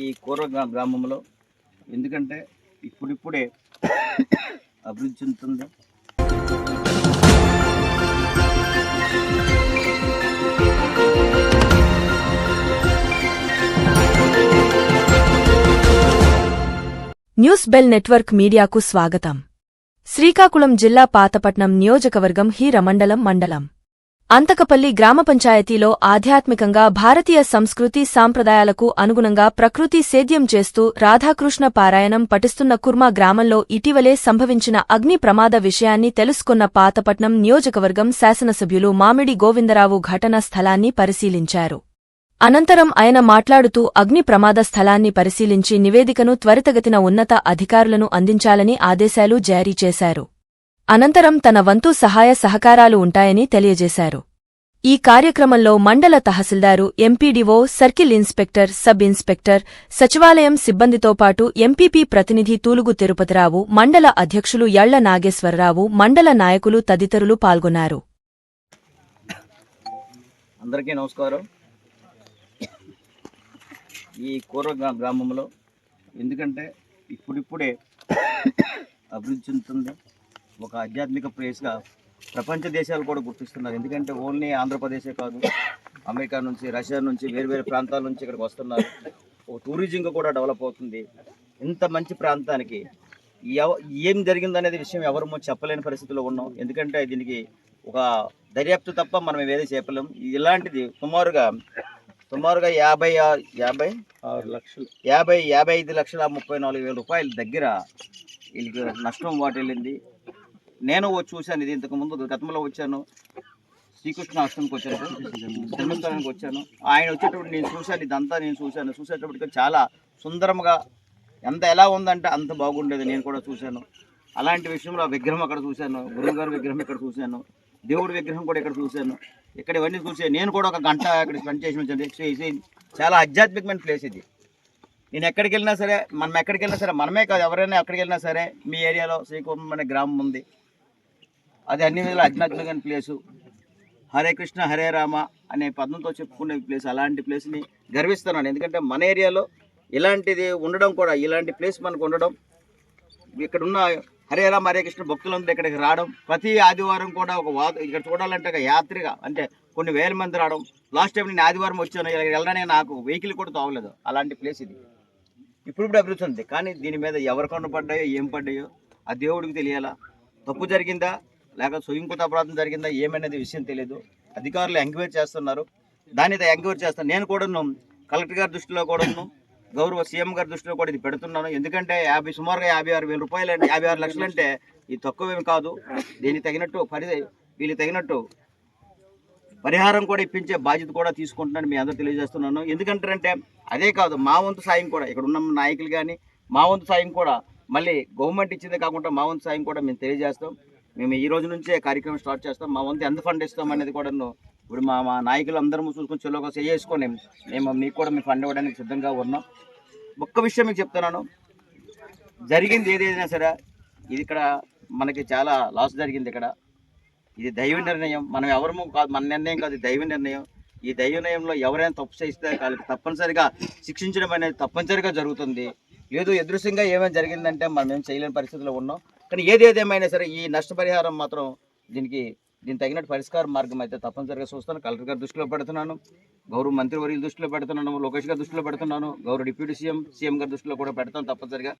ఈ కూర గ్రామంలో ఎందుకంటే ఇప్పుడిప్పుడే అభివృద్ధి చెందుతుంది. న్యూస్ బెల్ నెట్వర్క్ మీడియాకు స్వాగతం. శ్రీకాకుళం జిల్లా పాతపట్నం నియోజకవర్గం హీరమండలం మండలం. అంతకపల్లి గ్రామ పంచాయతీలో ఆధ్యాత్మికంగా భారతీయ సంస్కృతి సాంప్రదాయాలకు అనుగుణంగా ప్రకృతి సేద్యం చేస్తూ రాధాకృష్ణ పారాయణం పఠిస్తున్న కుర్మా గ్రామంలో ఇటీవలే సంభవించిన అగ్ని ప్రమాద విషయాన్ని తెలుసుకున్న పాతపట్నం నియోజకవర్గం శాసనసభ్యులు మామిడి గోవిందరావు ఘటనా స్థలాన్ని పరిశీలించారు. అనంతరం ఆయన మాట్లాడుతూ అగ్ని ప్రమాద స్థలాన్ని పరిశీలించి నివేదికను త్వరితగతిన ఉన్నత అధికారులను అందించాలని ఆదేశాలు జారీ చేశారు. అనంతరం తన వంతు సహాయ సహకారాలు ఉంటాయని తెలియజేశారు. ఈ కార్యక్రమంలో మండల tahsildar MPDO circle inspector sub inspector సచివాలయం సిబ్బందితో పాటు ఎంపీపీ ప్రతినిధి తూలుగు తిరుపతిరావు మండల అధ్యక్షులు యళ్ళ నాగేశ్వరరావు మండల నాయకులు తదితరులు పాల్గొన్నారు. అందరికీ నమస్కారం. ఈ కూర గ్రామంలో ఎందుకంటే ఇప్పుడిప్పుడే అభివృద్ధి చెందుతుంది. ఒక ఆధ్యాత్మిక ప్లేస్గా ప్రపంచ దేశాలు కూడా గుర్తిస్తున్నారు. ఎందుకంటే ఓన్లీ ఆంధ్రప్రదేశే కాదు అమెరికా నుంచి రష్యా నుంచి వేరు వేరే ప్రాంతాల నుంచి ఇక్కడికి వస్తున్నారు. ఓ టూరిజంగా కూడా డెవలప్ అవుతుంది. ఇంత మంచి ప్రాంతానికి ఏం జరిగిందనేది విషయం ఎవరు చెప్పలేని పరిస్థితిలో ఉన్నాం. ఎందుకంటే దీనికి ఒక దర్యాప్తు తప్ప మనం ఏది చెప్పలేం. ఇలాంటిది సుమారుగా సుమారుగా యాభై యాభై? ఆరు లక్షలు. యాభై యాభై ఐదు లక్షల ముప్పై నాలుగు వేల రూపాయల దగ్గర వీళ్ళకి నష్టం వాటిల్లింది. నేను చూశాను ఇది ఇంతకు ముందు గతంలో వచ్చాను. శ్రీకృష్ణ ఆశ్రమంకి వచ్చాను. ధర్మస్థానానికి వచ్చాను. ఆయన వచ్చేటప్పుడు నేను చూశాను ఇదంతా నేను చూశాను. చూసేటప్పటికి చాలా సుందరంగా ఎంత ఎలా ఉందంటే అంత బాగుండేది నేను కూడా చూశాను. అలాంటి విషయంలో ఆ విగ్రహం అక్కడ చూశాను. గురువుగారు విగ్రహం ఇక్కడ చూశాను. దేవుడి విగ్రహం కూడా ఇక్కడ చూశాను. ఇక్కడ ఇవన్నీ చూసే నేను కూడా ఒక గంట ఇక్కడ స్పెండ్ చేసి వచ్చాను చాలా ఆధ్యాత్మికమైన ప్లేస్ ఇది. నేను ఎక్కడికి వెళ్ళినా సరే మనం ఎక్కడికి వెళ్ళినా సరే మనమే కాదు ఎవరైనా ఎక్కడికి వెళ్ళినా సరే మీ ఏరియాలో శ్రీకుమం అనే గ్రామం ఉంది. అది అన్ని విధాలు ఆధ్యాత్మికమైన ప్లేసు హరే కృష్ణ హరే రామ అనే పదంతో చెప్పుకునే ప్లేస్ అలాంటి ప్లేస్ని గర్విస్తున్నాను. ఎందుకంటే మన ఏరియాలో ఇలాంటిది ఉండడం కూడా ఇలాంటి ప్లేస్ మనకు ఉండడం ఇక్కడ ఉన్న హరే రామ హరే కృష్ణ భక్తులందరూ ఇక్కడికి రావడం ప్రతి ఆదివారం కూడా ఒక వా ఇక్కడ చూడాలంటే ఒక యాత్రిగా అంటే కొన్ని వేల మంది రావడం. లాస్ట్ టైం నేను ఆదివారం వచ్చాను ఇలా వెళ్ళడానికి నాకు వెహికల్ కూడా తోవలేదు. అలాంటి ప్లేస్ ఇది. ఇప్పుడు ఇప్పుడు అభివృద్ధి ఉంది. కానీ దీని మీద ఎవరు కొన్న పడ్డాయో ఏం పడ్డాయో ఆ దేవుడికి తెలియాలా? తప్పు జరిగిందా? లేక స్వయంకృత అపరాధం జరిగిందా ఏమనేది విషయం తెలియదు అధికారులు ఎంక్వైరీ చేస్తున్నారు. దాని ఎంక్వైరీ చేస్తాను. నేను కూడాను కలెక్టర్ గారి దృష్టిలో కూడాను గౌరవ సీఎం గారి దృష్టిలో కూడా ఇది పెడుతున్నాను. ఎందుకంటే యాభై సుమారుగా యాభై ఆరు వేల రూపాయలు అంటే యాభై ఆరు లక్షలు అంటే ఇది తక్కువేమి కాదు. దీనికి తగినట్టు పరి వీళ్ళు తగినట్టు పరిహారం కూడా ఇప్పించే బాధ్యత కూడా తీసుకుంటున్నాను. మీ అందరూ తెలియజేస్తున్నాను. ఎందుకంటారంటే అదే కాదు మా వంతు సాయం కూడా ఇక్కడ ఉన్న నాయకులు కానీ మా వంతు సాయం కూడా మళ్ళీ గవర్నమెంట్ ఇచ్చిందే కాకుండా మా వంతు సాయం కూడా మేము తెలియజేస్తాం. మేము ఈ రోజు నుంచే కార్యక్రమం స్టార్ట్ చేస్తాం. మా వంతు ఎంత ఫండ్ ఇస్తాం అనేది కూడా ఇప్పుడు మా మా నాయకులు అందరం చూసుకొని చెల్లోగా చేసుకొని మేము మీకు కూడా మేము ఫండ్ ఇవ్వడానికి సిద్ధంగా ఉన్నాం. ఒక్క విషయం మీకు చెప్తున్నాను. జరిగింది ఏదైనా సరే ఇది ఇక్కడ మనకి చాలా లాస్ జరిగింది ఇక్కడ. ఇది దైవ నిర్ణయం. మనం ఎవరము కాదు మన నిర్ణయం కాదు దైవ నిర్ణయం. ఈ దైవ నిర్ణయంలో ఎవరైనా తప్పు చేస్తే వాళ్ళకి తప్పనిసరిగా శిక్షించడం అనేది తప్పనిసరిగా జరుగుతుంది. ఏదో ఎదురుసంగా ఏమైనా జరిగిందంటే మనం ఏం చేయలేని పరిస్థితిలో ఉన్నాం. కానీ ఏదేదేమైనా ఏదేమైనా సరే ఈ నష్టపరిహారం మాత్రం దీనికి దీనికి తగినట్టు పరిష్కార మార్గం అయితే తప్పనిసరిగా చూస్తాను. కలెక్టర్ గారి దృష్టిలో పెడుతున్నాను. గౌరవ మంత్రివర్యుల దృష్టిలో పెడుతున్నాను. లోకేష్ గారి దృష్టిలో పెడుతున్నాను. గౌరవ డిప్యూటీ సీఎం సీఎం గారి దృష్టిలో కూడా పెడతాను తప్పనిసరిగా.